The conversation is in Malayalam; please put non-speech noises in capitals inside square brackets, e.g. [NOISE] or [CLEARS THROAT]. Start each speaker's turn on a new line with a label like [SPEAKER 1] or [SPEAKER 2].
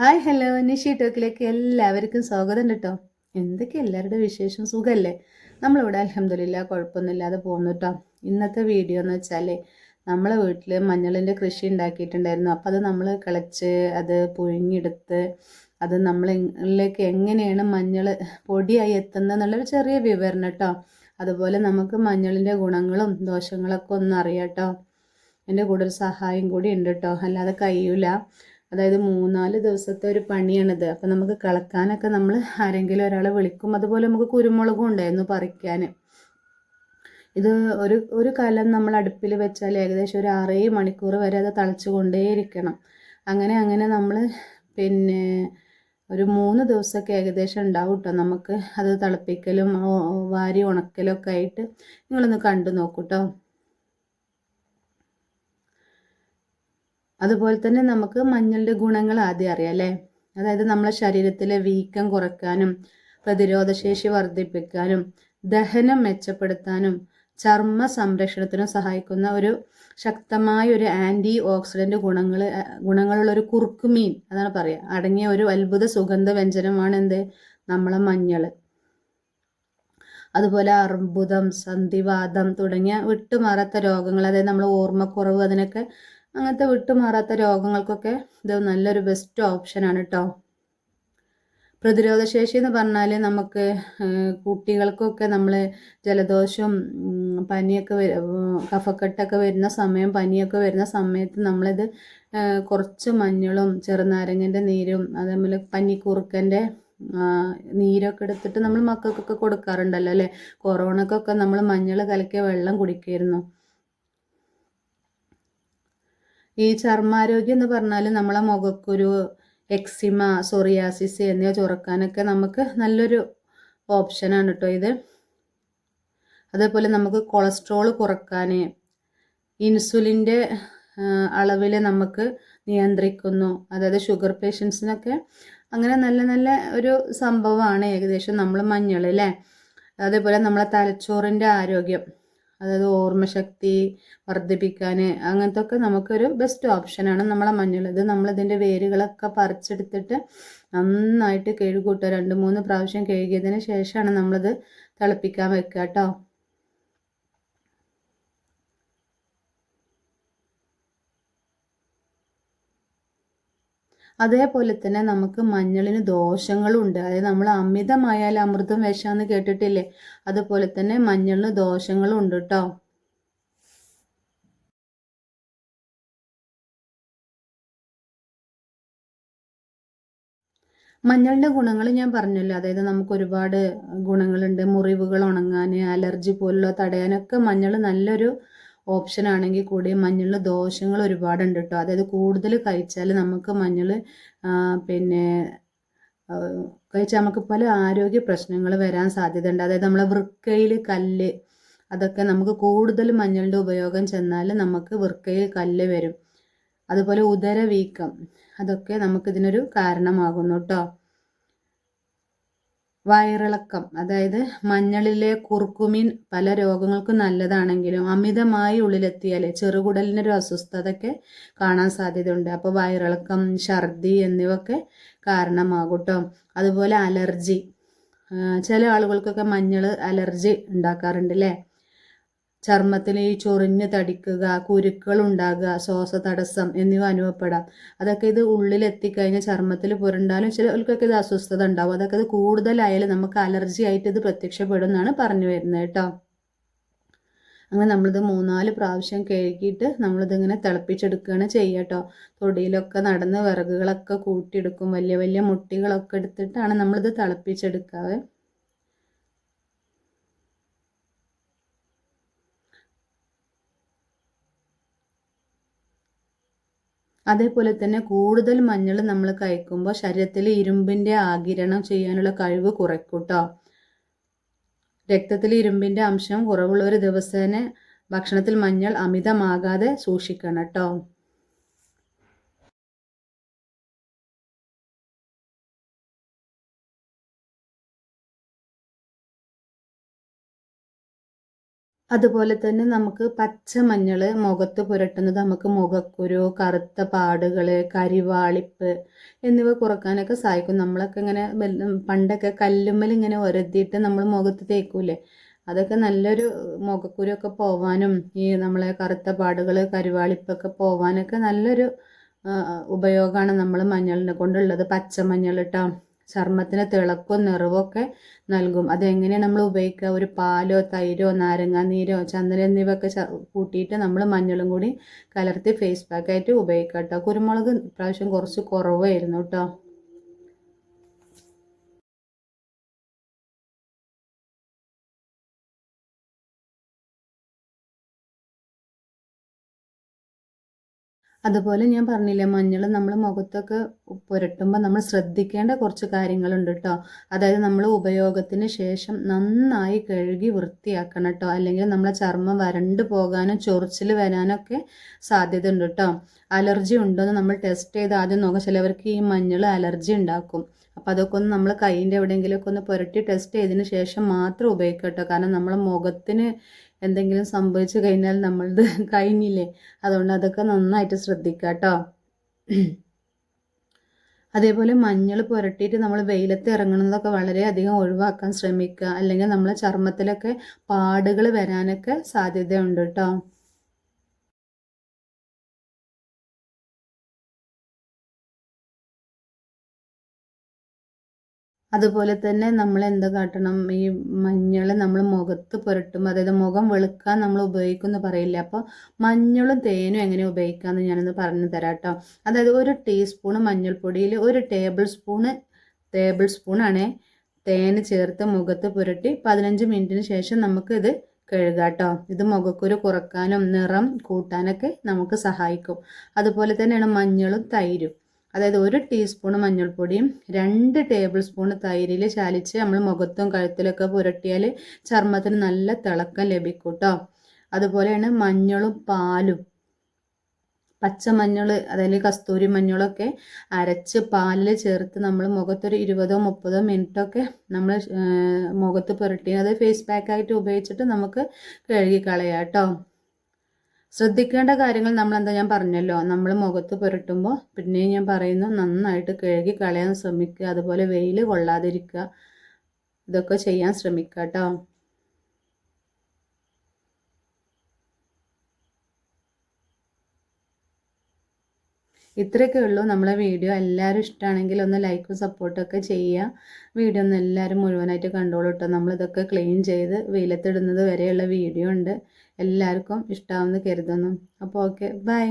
[SPEAKER 1] Hi hello. നിഷി ടോക്കിലേക്ക് എല്ലാവർക്കും സ്വാഗതം കേട്ടോ എന്തൊക്കെ എല്ലാവരുടെ വിശേഷം? സുഖമല്ലേ നമ്മളിവിടെ അലഹമില്ല കുഴപ്പമൊന്നുമില്ലാതെ പോകുന്നു കേട്ടോ ഇന്നത്തെ വീഡിയോ എന്ന് വെച്ചാൽ നമ്മളെ വീട്ടിൽ മഞ്ഞളിന്റെ കൃഷി ഉണ്ടാക്കിയിട്ടുണ്ടായിരുന്നു. അപ്പോൾ അത് നമ്മൾ കിളച്ച് അത് പുഴുങ്ങിയെടുത്ത് അത് നമ്മളിലേക്ക് എങ്ങനെയാണ് മഞ്ഞൾ പൊടിയായി എത്തുന്നത് എന്നുള്ളൊരു ചെറിയ വിവരണം കേട്ടോ അതുപോലെ നമുക്ക് മഞ്ഞളിന്റെ ഗുണങ്ങളും ദോഷങ്ങളൊക്കെ ഒന്ന് അറിയാം കേട്ടോ എന്റെ കൂടെ ഒരു സഹായം കൂടി ഉണ്ട് കേട്ടോ അല്ലാതെ കഴിയൂല. അതായത് മൂന്നാൽ ദിവസത്തെ ഒരു പണിയാണിത്. അപ്പം നമുക്ക് കളക്കാനൊക്കെ നമ്മൾ ആരെങ്കിലും ഒരാളെ വിളിക്കും. അതുപോലെ നമുക്ക് കുരുമുളകും ഉണ്ടായിരുന്നു പറിക്കാൻ ഇത് ഒരു ഒരു കലം നമ്മൾ അടുപ്പിൽ വെച്ചാൽ ഏകദേശം ഒരു ആറേ മണിക്കൂർ വരെ അത് തളച്ചുകൊണ്ടേയിരിക്കണം അങ്ങനെ അങ്ങനെ നമ്മൾ പിന്നെ ഒരു മൂന്ന് ദിവസമൊക്കെ ഏകദേശം ഉണ്ടാവും കേട്ടോ നമുക്ക് അത് തിളപ്പിക്കലും വാരി ഉണക്കലും ഒക്കെ ആയിട്ട് നിങ്ങളൊന്ന് കണ്ടു നോക്കൂ അതുപോലെ തന്നെ നമുക്ക് മഞ്ഞളുടെ ഗുണങ്ങൾ ആദ്യം അറിയാം അല്ലേ? അതായത് നമ്മളെ ശരീരത്തിലെ വീക്കം കുറയ്ക്കാനും പ്രതിരോധശേഷി വർദ്ധിപ്പിക്കാനും ദഹനം മെച്ചപ്പെടുത്താനും ചർമ്മ സംരക്ഷണത്തിനും സഹായിക്കുന്ന ഒരു ശക്തമായ ഒരു ആന്റി ഓക്സിഡന്റ് ഗുണങ്ങൾ ഗുണങ്ങളുള്ള ഒരു കുറുക്കുമീൻ അതാണ് പറയുക. അടങ്ങിയ ഒരു അത്ഭുത സുഗന്ധ വ്യഞ്ജനമാണ് എന്ത്? നമ്മളെ മഞ്ഞൾ അതുപോലെ അർബുദം സന്ധിവാദം തുടങ്ങിയ വിട്ടുമാറാത്ത രോഗങ്ങൾ അതായത് നമ്മൾ ഓർമ്മക്കുറവ് അതിനൊക്കെ അങ്ങനത്തെ വിട്ടുമാറാത്ത രോഗങ്ങൾക്കൊക്കെ ഇത് നല്ലൊരു ബെസ്റ്റ് ഓപ്ഷനാണ് കേട്ടോ പ്രതിരോധശേഷി എന്ന് പറഞ്ഞാൽ നമുക്ക് കുട്ടികൾക്കൊക്കെ നമ്മൾ ജലദോഷം പനിയൊക്കെ കഫക്കെട്ടൊക്കെ വരുന്ന സമയം പനിയൊക്കെ വരുന്ന സമയത്ത് നമ്മളിത് കുറച്ച് മഞ്ഞളും ചെറുനാരങ്ങന്റെ നീരും അതേപോലെ പനിക്കുറുക്കന്റെ നീരൊക്കെ എടുത്തിട്ട് നമ്മൾ മക്കൾക്കൊക്കെ കൊടുക്കാറുണ്ടല്ലോ അല്ലേ? കൊറോണക്കൊക്കെ നമ്മൾ മഞ്ഞൾ കലക്കിയ വെള്ളം കുടിക്കുമായിരുന്നു ഈ ചർമ്മാരോഗ്യം എന്ന് പറഞ്ഞാൽ നമ്മളെ മുഖക്കുരു എക്സിമ സൊറിയാസിസ് എന്നിവ ചുറക്കാനൊക്കെ നമുക്ക് നല്ലൊരു ഓപ്ഷനാണ് കേട്ടോ ഇത്. അതേപോലെ നമുക്ക് കൊളസ്ട്രോൾ കുറയ്ക്കാൻ ഇൻസുലിന്റെ അളവിൽ നമുക്ക് നിയന്ത്രിക്കുന്നു. അതായത് ഷുഗർ പേഷ്യൻസിനൊക്കെ അങ്ങനെ നല്ല നല്ല ഒരു സംഭവമാണ് ഏകദേശം നമ്മൾ മഞ്ഞൾ അല്ലേ അതേപോലെ നമ്മളെ തലച്ചോറിന്റെ ആരോഗ്യം. അതായത് ഓർമ്മശക്തി വർദ്ധിപ്പിക്കാൻ അങ്ങനത്തെ ഒക്കെ നമുക്കൊരു ബെസ്റ്റ് ഓപ്ഷനാണ് നമ്മളെ മഞ്ഞൾ. ഇത് നമ്മളിതിന്റെ വേരുകളൊക്കെ പറിച്ചെടുത്തിട്ട് നന്നായിട്ട് കഴുകൂട്ടുക രണ്ട് മൂന്ന് പ്രാവശ്യം കഴുകിയതിന് ശേഷമാണ് നമ്മളിത് തിളപ്പിക്കാൻ വെക്കുക കേട്ടോ അതേപോലെ തന്നെ നമുക്ക് മഞ്ഞളിന് ദോഷങ്ങളും ഉണ്ട് അതായത് നമ്മൾ അമിതമായാൽ അമൃതം വിഷാന്ന് കേട്ടിട്ടില്ലേ? അതുപോലെ തന്നെ മഞ്ഞളിന് ദോഷങ്ങളും ഉണ്ട് കേട്ടോ മഞ്ഞളിന്റെ ഗുണങ്ങൾ ഞാൻ പറഞ്ഞല്ലോ. അതായത് നമുക്ക് ഒരുപാട് ഗുണങ്ങളുണ്ട്. മുറിവുകൾ ഉണങ്ങാൻ അലർജി പോലുള്ള തടയാനൊക്കെ മഞ്ഞൾ നല്ലൊരു ഓപ്ഷൻ ആണെങ്കിൽ കൂടി മഞ്ഞളിൽ ദോഷങ്ങൾ ഒരുപാടുണ്ട് കേട്ടോ അതായത് കൂടുതൽ കഴിച്ചാൽ നമുക്ക് മഞ്ഞൾ പിന്നെ കഴിച്ചാൽ നമുക്ക് പല ആരോഗ്യ പ്രശ്നങ്ങൾ വരാൻ സാധ്യതയുണ്ട്. അതായത് നമ്മളെ വൃക്കയിൽ കല്ല് അതൊക്കെ നമുക്ക് കൂടുതൽ മഞ്ഞളുടെ ഉപയോഗം ചെന്നാൽ നമുക്ക് വൃക്കയിൽ കല്ല് വരും. അതുപോലെ ഉദര വീക്കം അതൊക്കെ നമുക്കിതിനൊരു കാരണമാകുന്നു കേട്ടോ വയറിളക്കം അതായത് മഞ്ഞളിലെ കുർക്കുമിൻ പല രോഗങ്ങൾക്കും നല്ലതാണെങ്കിലും അമിതമായി ഉള്ളിലെത്തിയാൽ ചെറുകുടലിനൊരു അസ്വസ്ഥതയൊക്കെ കാണാൻ സാധ്യതയുണ്ട്. അപ്പോൾ വയറിളക്കം ഛർദി എന്നിവയൊക്കെ കാരണമാകും കേട്ടോ അതുപോലെ അലർജി. ചില ആളുകൾക്കൊക്കെ മഞ്ഞൾ അലർജി ഉണ്ടാക്കാറുണ്ട് അല്ലേ? ചർമ്മത്തിൽ ഈ ചൊറിഞ്ഞ് തടിക്കുക കുരുക്കൾ ഉണ്ടാകുക ശ്വാസ തടസ്സം എന്നിവ അനുഭവപ്പെടാം. അതൊക്കെ ഇത് ഉള്ളിലെത്തിക്കഴിഞ്ഞാൽ ചർമ്മത്തിൽ പുരണ്ടാലും ചിലർക്കൊക്കെ ഇത് അസ്വസ്ഥത ഉണ്ടാവും. അതൊക്കെ ഇത് കൂടുതലായാലും നമുക്ക് അലർജി ആയിട്ട് ഇത് പ്രത്യക്ഷപ്പെടും എന്നാണ് പറഞ്ഞു വരുന്നത് കേട്ടോ. അങ്ങനെ നമ്മളിത് മൂന്നാൽ പ്രാവശ്യം കഴുകിയിട്ട് നമ്മളിതിങ്ങനെ തിളപ്പിച്ചെടുക്കുകയാണ് ചെയ്യുക കേട്ടോ. തൊടിയിലൊക്കെ നടന്ന് വിറകുകളൊക്കെ കൂട്ടിയെടുക്കും. വലിയ വലിയ മുട്ടികളൊക്കെ എടുത്തിട്ടാണ് നമ്മളിത് തിളപ്പിച്ചെടുക്കാറ്. അതേപോലെ തന്നെ കൂടുതൽ മഞ്ഞൾ നമ്മൾ കഴിക്കുമ്പോൾ ശരീരത്തിൽ ഇരുമ്പിന്റെ ആകിരണം ചെയ്യാനുള്ള കഴിവ് കുറയ്ക്കും രക്തത്തിൽ ഇരുമ്പിന്റെ അംശം കുറവുള്ള ഒരു ദിവസേന ഭക്ഷണത്തിൽ മഞ്ഞൾ അമിതമാകാതെ സൂക്ഷിക്കണം കേട്ടോ അതുപോലെ തന്നെ നമുക്ക് പച്ചമഞ്ഞൾ മുഖത്ത് പുരട്ടുന്നത് നമുക്ക് മുഖക്കുരു കറുത്ത പാടുകൾ കരിവാളിപ്പ് എന്നിവ കുറക്കാനൊക്കെ സഹായിക്കും. നമ്മളൊക്കെ ഇങ്ങനെ പണ്ടൊക്കെ കല്ലുമ്മൽ ഇങ്ങനെ ഒരത്തിയിട്ട് നമ്മൾ മുഖത്ത് തേക്കൂലേ അതൊക്കെ നല്ലൊരു മുഖക്കുരുവൊക്കെ പോവാനും ഈ നമ്മളെ കറുത്ത പാടുകൾ കരിവാളിപ്പൊക്കെ പോവാനൊക്കെ നല്ലൊരു ഉപയോഗമാണ് നമ്മൾ മഞ്ഞളിനെ കൊണ്ടുള്ളത്. പച്ചമഞ്ഞൾ കേട്ടോ ചർമ്മത്തിന് തിളക്കവും നിറവൊക്കെ നൽകും. അതെങ്ങനെയാണ് നമ്മൾ ഉപയോഗിക്കുക? ഒരു പാലോ തൈരോ നാരങ്ങാനീരോ ചന്ദനം എന്നിവയൊക്കെ കൂട്ടിയിട്ട് നമ്മൾ മഞ്ഞളും കൂടി കലർത്തി ഫേസ് പാക്കായിട്ട് ഉപയോഗിക്കാം കേട്ടോ. കുരുമുളക് ഇപ്രാവശ്യം കുറച്ച് കുറവായിരുന്നു കേട്ടോ. അതുപോലെ ഞാൻ പറഞ്ഞില്ലേ മഞ്ഞൾ നമ്മൾ മുഖത്തൊക്കെ പുരട്ടുമ്പോൾ നമ്മൾ ശ്രദ്ധിക്കേണ്ട കുറച്ച് കാര്യങ്ങളുണ്ട് കേട്ടോ അതായത് നമ്മൾ ഉപയോഗത്തിന് ശേഷം നന്നായി കഴുകി വൃത്തിയാക്കണം കേട്ടോ അല്ലെങ്കിൽ നമ്മളെ ചർമ്മം വരണ്ട് പോകാനും ചൊറിച്ചിൽ വരാനൊക്കെ സാധ്യത ഉണ്ട് കേട്ടോ അലർജി ഉണ്ടോയെന്ന് നമ്മൾ ടെസ്റ്റ് ചെയ്ത് ആദ്യം നോക്കാം. ചിലവർക്ക് ഈ മഞ്ഞൾ അലർജി ഉണ്ടാക്കും. അപ്പോൾ അതൊക്കെ ഒന്ന് നമ്മൾ കൈയിന്റെ എവിടെയെങ്കിലുമൊക്കെ ഒന്ന് പുരട്ടി ടെസ്റ്റ് ചെയ്തതിന് ശേഷം മാത്രം ഉപയോഗിക്കുക കേട്ടോ കാരണം നമ്മളെ മുഖത്തിന് എന്തെങ്കിലും സംഭവിച്ചു കഴിഞ്ഞാൽ നമ്മളത് [LAUGHS] കഴിഞ്ഞില്ലേ? അതുകൊണ്ട് അതൊക്കെ നന്നായിട്ട് ശ്രദ്ധിക്കുക കേട്ടോ [CLEARS THROAT] അതേപോലെ മഞ്ഞൾ പുരട്ടിയിട്ട് നമ്മൾ വെയിലത്ത് ഇറങ്ങുന്നതൊക്കെ വളരെയധികം ഒഴിവാക്കാൻ ശ്രമിക്കുക. അല്ലെങ്കിൽ നമ്മളെ ചർമ്മത്തിലൊക്കെ പാടുകൾ വരാനൊക്കെ സാധ്യതയുണ്ട് കേട്ടോ അതുപോലെ തന്നെ നമ്മൾ എന്ത് കാട്ടണം? ഈ മഞ്ഞൾ നമ്മൾ മുഖത്ത് പുരട്ടും. അതായത് മുഖം വെളുക്കാൻ നമ്മൾ ഉപയോഗിക്കുമെന്ന് പറയില്ല? അപ്പോൾ മഞ്ഞളും തേനും എങ്ങനെ ഉപയോഗിക്കാമെന്ന് ഞാനൊന്ന് പറഞ്ഞു തരാം കേട്ടോ. അതായത് ഒരു ടീസ്പൂൺ മഞ്ഞൾപ്പൊടിയിൽ ഒരു ടേബിൾ സ്പൂണ് ടേബിൾ സ്പൂണാണ് തേന് ചേർത്ത് മുഖത്ത് പുരട്ടി പതിനഞ്ച് മിനിറ്റിന് ശേഷം നമുക്ക് ഇത് കഴുകാട്ടോ ഇത് മുഖക്കുരു കുറക്കാനും നിറം കൂട്ടാനൊക്കെ നമുക്ക് സഹായിക്കും. അതുപോലെ തന്നെയാണ് മഞ്ഞളും തൈരും. അതായത് ഒരു ടീസ്പൂൺ മഞ്ഞൾപ്പൊടിയും രണ്ട് ടേബിൾ സ്പൂൺ തൈരിൽ ചാലിച്ച് നമ്മൾ മുഖത്തും കഴുത്തിലൊക്കെ പുരട്ടിയാൽ ചർമ്മത്തിന് നല്ല തിളക്കം ലഭിക്കും കേട്ടോ അതുപോലെയാണ് മഞ്ഞളും പാലും. പച്ചമഞ്ഞൾ അതായത് കസ്തൂരി മഞ്ഞളൊക്കെ അരച്ച് പാലിൽ ചേർത്ത് നമ്മൾ മുഖത്തൊരു ഇരുപതോ മുപ്പതോ മിനിറ്റൊക്കെ നമ്മൾ മുഖത്ത് പുരട്ടി അത് ഫേസ് പാക്കായിട്ട് ഉപയോഗിച്ചിട്ട് നമുക്ക് കഴുകി കളയാം കേട്ടോ ശ്രദ്ധിക്കേണ്ട കാര്യങ്ങൾ നമ്മൾ എന്താ ഞാൻ പറഞ്ഞല്ലോ? നമ്മൾ മുഖത്ത് പുരട്ടുമ്പോൾ പിന്നെ ഞാൻ പറയുന്നു നന്നായിട്ട് കഴുകി കളയാൻ ശ്രമിക്കുക അതുപോലെ വെയിൽ കൊള്ളാതിരിക്കുക. ഇതൊക്കെ ചെയ്യാൻ ശ്രമിക്കുക കേട്ടോ ഇത്രയൊക്കെ ഉള്ളൂ നമ്മളെ വീഡിയോ. എല്ലാവരും ഇഷ്ടമാണെങ്കിൽ ഒന്ന് ലൈക്കും സപ്പോർട്ടും ഒക്കെ ചെയ്യുക. വീഡിയോ ഒന്ന് എല്ലാവരും മുഴുവനായിട്ട് കണ്ടോളൂ കേട്ടോ നമ്മളിതൊക്കെ ക്ലീൻ ചെയ്ത് വെയിലത്തിടുന്നത് വരെയുള്ള വീഡിയോ ഉണ്ട്. എല്ലാവർക്കും ഇഷ്ടമാവുമെന്ന് കരുതുന്നു. അപ്പോൾ ഓക്കെ ബൈ.